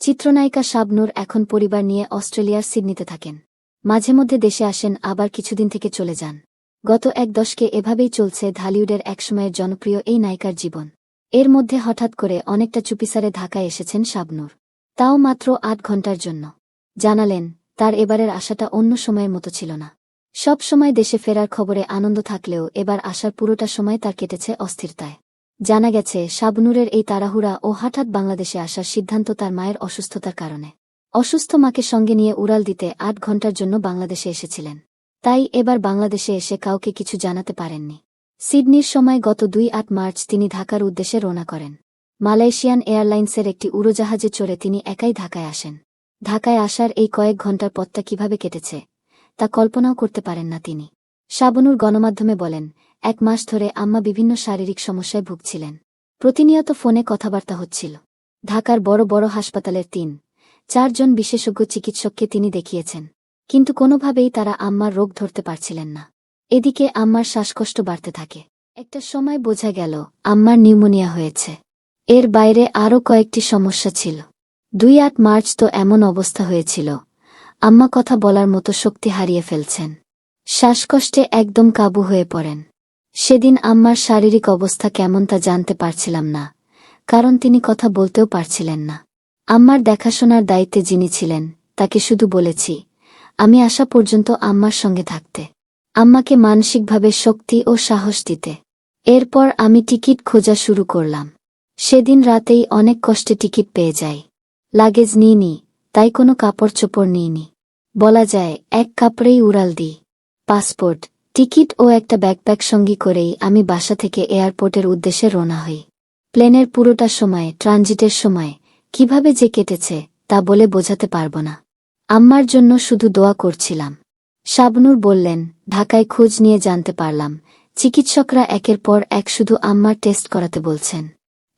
চিত্রনায়িকা শাবনূর এখন পরিবার নিয়ে অস্ট্রেলিয়ার সিডনিতে থাকেন। মাঝে মধ্যে দেশে আসেন, আবার কিছুদিন থেকে চলে যান। গত এক দশকে এভাবেই চলছে ঢালিউডের একসময়ের জনপ্রিয় এই নায়িকার জীবন। এর মধ্যে হঠাৎ করে অনেকটা চুপিসারে ঢাকায় এসেছেন শাবনূর। তাও মাত্র আট ঘণ্টার জন্য। জানালেন, তার এবারের আশাটা অন্য সময়ের মতো ছিল না। সব সময় দেশে ফেরার খবরে আনন্দ থাকলেও এবার আসার পুরোটা সময় তার কেটেছে অস্থিরতায়। জানা গেছে, শাবনুরের এই তাড়াহুড়া ও হঠাৎ বাংলাদেশে আসার সিদ্ধান্ত তার মায়ের অসুস্থতার কারণে। অসুস্থ মাকে সঙ্গে নিয়ে উড়াল দিতে আট ঘণ্টার জন্য বাংলাদেশে এসেছিলেন। তাই এবার বাংলাদেশে এসে কাউকে কিছু জানাতে পারেননি। সিডনির সময় গত দুই আট মার্চ তিনি ঢাকার উদ্দেশ্যে রওনা করেন। মালয়েশিয়ান এয়ারলাইন্সের একটি উড়োজাহাজে চড়ে তিনি একাই ঢাকায় আসেন। ঢাকায় আসার এই কয়েক ঘণ্টার পথটা কীভাবে কেটেছে, তা কল্পনাও করতে পারেন না তিনি। শাবনুর গণমাধ্যমে বলেন এক মাস ধরে আম্মা বিভিন্ন শারীরিক সমস্যায় ভুগছিলেন। প্রতিনিয়ত ফোনে কথাবার্তা হচ্ছিল। ঢাকার বড় বড় হাসপাতালের তিন, চারজন বিশেষজ্ঞ চিকিৎসককে তিনি দেখিয়েছেন। কিন্তু কোনোভাবেই তারা আম্মার রোগ ধরতে পারছিলেন না। এদিকে আম্মার শ্বাসকষ্ট বাড়তে থাকে। একটা সময় বোঝা গেল, আম্মার নিউমোনিয়া হয়েছে। এর বাইরে আরও কয়েকটি সমস্যা ছিল। দুই আট মার্চ তো এমন অবস্থা হয়েছিল। আম্মা কথা বলার মতো শক্তি হারিয়ে ফেলছেন। শ্বাসকষ্টে একদম কাবু হয়ে পড়েন। সেদিন আম্মার শারীরিক অবস্থা কেমন তা জানতে পারছিলাম না, কারণ তিনি কথা বলতেও পারছিলেন না। আম্মার দেখাশোনার দায়িত্বে যিনি ছিলেন, তাকে শুধু বলেছি, আমি আসা পর্যন্ত আম্মার সঙ্গে থাকতে। আম্মাকে মানসিকভাবে শক্তি ও সাহস দিতে। এরপর আমি টিকিট খোঁজা শুরু করলাম। সেদিন রাতেই অনেক কষ্টে টিকিট পেয়ে যাই। লাগেজ নিইনি তাই কোনো কাপড় চোপড় নিইনি বলা যায়, এক কাপড়েই উড়াল দিই। পাসপোর্ট টিকিট ও একটা ব্যাকপ্যাক সঙ্গী করেই আমি বাসা থেকে এয়ারপোর্টের উদ্দেশ্যে রওনা হই। প্লেনের পুরোটা সময়, ট্রানজিটের সময়, কীভাবে যে কেটেছে, তা বলে বোঝাতে পারব না। আম্মার জন্য শুধু দোয়া করছিলাম। শাবনুর বললেন, ঢাকায় খোঁজ নিয়ে জানতে পারলাম, চিকিৎসকরা একের পর এক শুধু আম্মার টেস্ট করাতে বলছেন।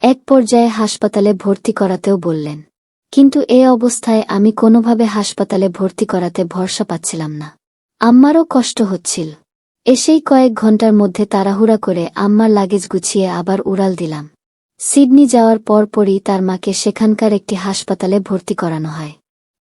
এক পর্যায়ে হাসপাতালে ভর্তি করাতেও বললেন। কিন্তু এ অবস্থায় আমি কোনোভাবে হাসপাতালে ভর্তি করাতে ভরসা পাচ্ছিলাম না। আম্মারও কষ্ট হচ্ছিল। এসেই কয়েক ঘণ্টার মধ্যে তাড়াহুড়া করে আম্মার লাগেজ গুছিয়ে আবার উড়াল দিলাম। সিডনি যাওয়ার পরপরই তার মাকে সেখানকার একটি হাসপাতালে ভর্তি করানো হয়।